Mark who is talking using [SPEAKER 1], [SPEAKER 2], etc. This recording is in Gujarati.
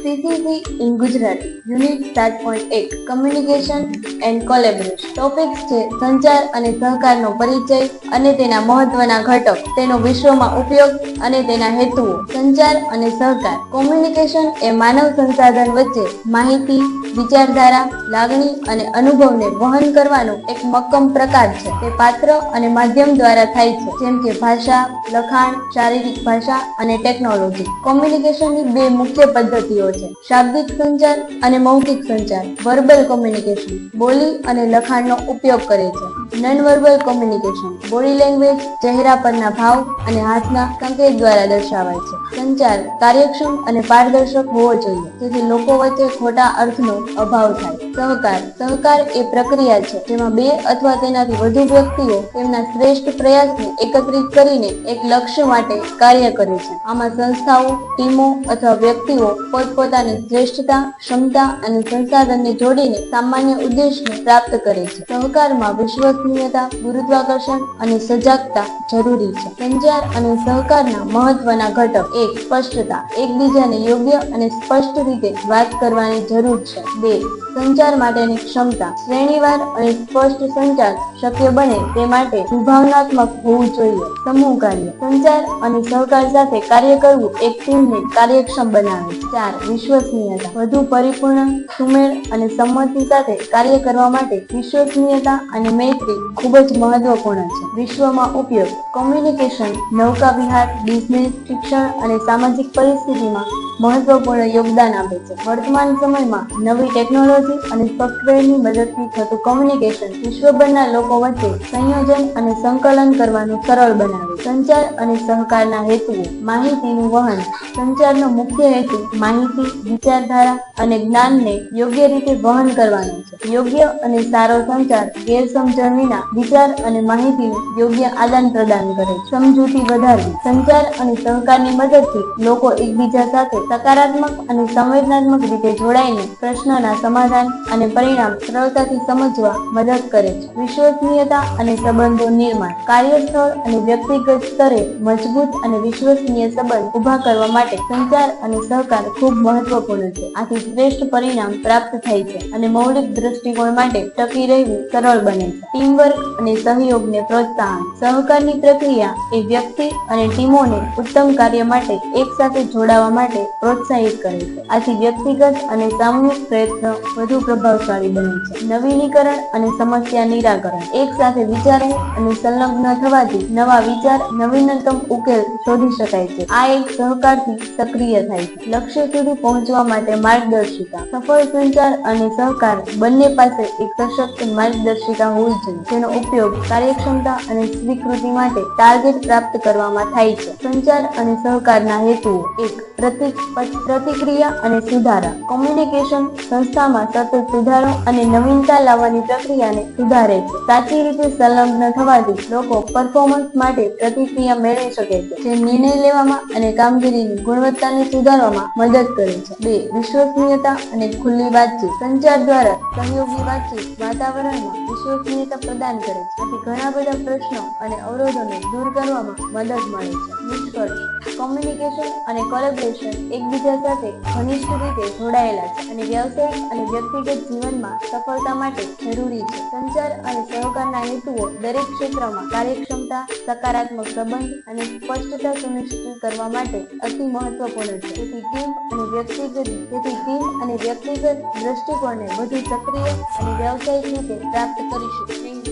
[SPEAKER 1] CCC in સાત Unit 7.1 Communication and Collaboration. Topics છે સંચાર અને સહકારનો પરિચય અને તેના મહત્વના ઘટક. તેનો વિશ્વમાં ઉપયોગ અને તેના હેતુઓ. સંચાર અને સહકાર. કોમ્યુનિકેશન એ માનવ સંસાધન વચ્ચે માહિતી, વિચારધારા, લાગણી અને અનુભવને વહન કરવાનો એક મક્કમ પ્રકાર છે. તે પાત્ર અને માધ્યમ દ્વારા થાય છે. જેમ કે ભાષા, લખાણ, શારીરિક ભાષા અને ટેકનોલોજી. કોમ્યુનિકેશનની બે મુખ્ય પદ્ધતિઓ છે. શાબ્દિક સંચાર અને મૌખિક સંચાર વર્બલ કોમ્યુનિકેશન બોલી અને લખાણનો ઉપયોગ કરે છે. Non verbal communication body language ચહેરા પરના ભાવ અને હાથના સંકેત દ્વારા દર્શાવાય છે. સંચાર કાર્યક્ષમ અને પારદર્શક હોવો જોઈએ. જેથી લોકો વચ્ચે ખોટા અર્થનો અભાવ થાય. સહકાર. સહકાર એ પ્રક્રિયા છે જેમાં બે અથવા તેનાથી વધુ વ્યક્તિઓ તેમના શ્રેષ્ઠ પ્રયાસને એકત્રિત કરીને એક લક્ષ્ય માટે કાર્ય કરે છે. આમાં સંસ્થાઓ, ટીમો અથવા વ્યક્તિઓ પોતપોતાની શ્રેષ્ઠતા, ક્ષમતા અને સંસાધનને જોડીને સામાન્ય ઉદ્દેશને પ્રાપ્ત કરે છે. સહકારમાં વિશ્વસનીયતા, ગુરુત્વાકર્ષણ અને સજાગતા જરૂરી છે. સંચાર અને સહકારના મહત્વના ઘટક એક, સ્પષ્ટતા. એકબીજાને યોગ્ય અને સ્પષ્ટ રીતે વાત કરવાની જરૂર છે. બે સંચાર માટેની ક્ષમતા. શ્રેણીવાર અને સ્પષ્ટ સંચાર શક્ય બને તે માટે વિભાવનાત્મક હોવું જોઈએ. સમૂહ કાર્ય. સંચાર અને સહકાર સાથે કાર્ય કરવું એક ટીમને કાર્યક્ષમ બનાવે. ચાર, વિશ્વસનીયતા. વધુ પરિપૂર્ણ, સુમેળ અને સંમતિ સાથે કાર્ય કરવા માટે વિશ્વસનીયતા અને મૈત્રી ખૂબ જ મહત્વપૂર્ણ છે. વિશ્વમાં ઉપયોગ. કોમ્યુનિકેશન નૌકા વિહાર બિઝનેસ, શિક્ષણ અને સામાજિક પરિસ્થિતિમાં મહત્વપૂર્ણ યોગદાન આપે છે વર્તમાન સમયમાં નવી ટેકનોલોજી અને સોફ્ટવેરની મદદથી થતું કોમ્યુનિકેશન વિશ્વભરના લોકો વચ્ચે સંયોજન અને સંકલન કરવાનું સરળ બનાવે. સંચાર અને સહકારના હેતુઓ, માહિતીનું વહન, સંચારનો મુખ્ય હેતુ માહિતી, વિચારધારા અને જ્ઞાનને યોગ્ય રીતે વહન કરવાનો છે યોગ્ય અને સારો સંચાર, ગેરસમજણ વિના વિચાર અને માહિતીનું યોગ્ય આદાન પ્રદાન કરે. સમજૂતી વધારવી, સંચાર અને સહકારની મદદથી લોકો એકબીજા સાથે સકારાત્મક અને સંવેદનાત્મક રીતે જોડાઈને પ્રશ્નના સમાધાન અને પરિણામ સરળતાથી સમજવા મદદ કરે છે. વિશ્વસનીયતા અને સંબંધો નિર્માણ, કાર્યસ્થળ અને વ્યક્તિગત સ્તરે મજબૂત અને વિશ્વસનીય સંબંધ ઊભા કરવા માટે સંચાર અને સહકાર ખૂબ મહત્વપૂર્ણ છે. આથી શ્રેષ્ઠ પરિણામ પ્રાપ્ત થાય છે અને મૌલિક દ્રષ્ટિકોણ માટે ટકી રહેવું સરળ બને છે. ટીમવર્ક અને સહયોગને પ્રોત્સાહન. સહકારની પ્રક્રિયા એ વ્યક્તિ અને ટીમોને ઉત્તમ કાર્ય માટે એકસાથે જોડાવા માટે પ્રોત્સાહિત કરે છે. આથી વ્યક્તિગત અને સામૂહિક પ્રયત્નો વધુ પ્રભાવશાળી બને છે. નવીનીકરણ અને સમસ્યા નિરાકરણ. એક સાથે વિચારવું અને સંલગ્ન થવાથી નવા વિચાર, નવીનતમ ઉકેલ શોધી શકાય છે. આ એક સહકારથી સક્રિય થાય છે. લક્ષ્ય સુધી પહોંચવા માટે માર્ગદર્શિકા, સફળ સંચાર અને સહકાર બંને પાસે એક સશક્ત માર્ગદર્શિકા હોવી જોઈએ, જેનો ઉપયોગ કાર્યક્ષમતા અને સ્વીકૃતિ માટે ટાર્ગેટ પ્રાપ્ત કરવામાં થાય છે. સંચાર અને સહકારના હેતુઓ. એક પ્રતિક્રિયા અને સુધારા. કોમ્યુનિકેશન સંસ્થામાં સતત સુધારો અને નવીનતા લાવવાની પ્રક્રિયાને સુધારે છે. સાચી રીતે સંલગ્ન થવાથી લોકો પરફોર્મન્સ માટે પ્રતિક્રિયા મેળવી શકે છે, જે નિર્ણય લેવામાં અને કામગીરીની ગુણવત્તાને સુધારવામાં મદદ કરે છે. બે, વિશ્વસનીયતા અને ખુલ્લી વાતચીત. સંચાર દ્વારા સહયોગી વાતચીત વાતાવરણમાં વિશ્વસનીયતા પ્રદાન કરે છે. આથી ઘણા બધા પ્રશ્નો અને અવરોધોને દૂર કરવામાં મદદ મળે છે. નિષ્કર્ષ. કોમ્યુનિકેશન અને કોલેબોરેશન એકબીજા સાથે ઘનિષ્ઠ રીતે જોડાયેલા છે અને વ્યવસાયિક અને વ્યક્તિગત જીવનમાં સફળતા માટે જરૂરી છે સંચાર અને સહકારના હેતુઓ દરેક ક્ષેત્રમાં કાર્યક્ષમતા, સકારાત્મક સંબંધ અને સ્પષ્ટતા સુનિશ્ચિત કરવા માટે અતિ મહત્વપૂર્ણ છે તેથી ટીમ અને વ્યક્તિગત તેથી ટીમ અને વ્યક્તિગત દ્રષ્ટિકોણને વધુ સક્રિય અને વ્યવસાયિક રીતે પ્રાપ્ત કરીશું થેન્ક you.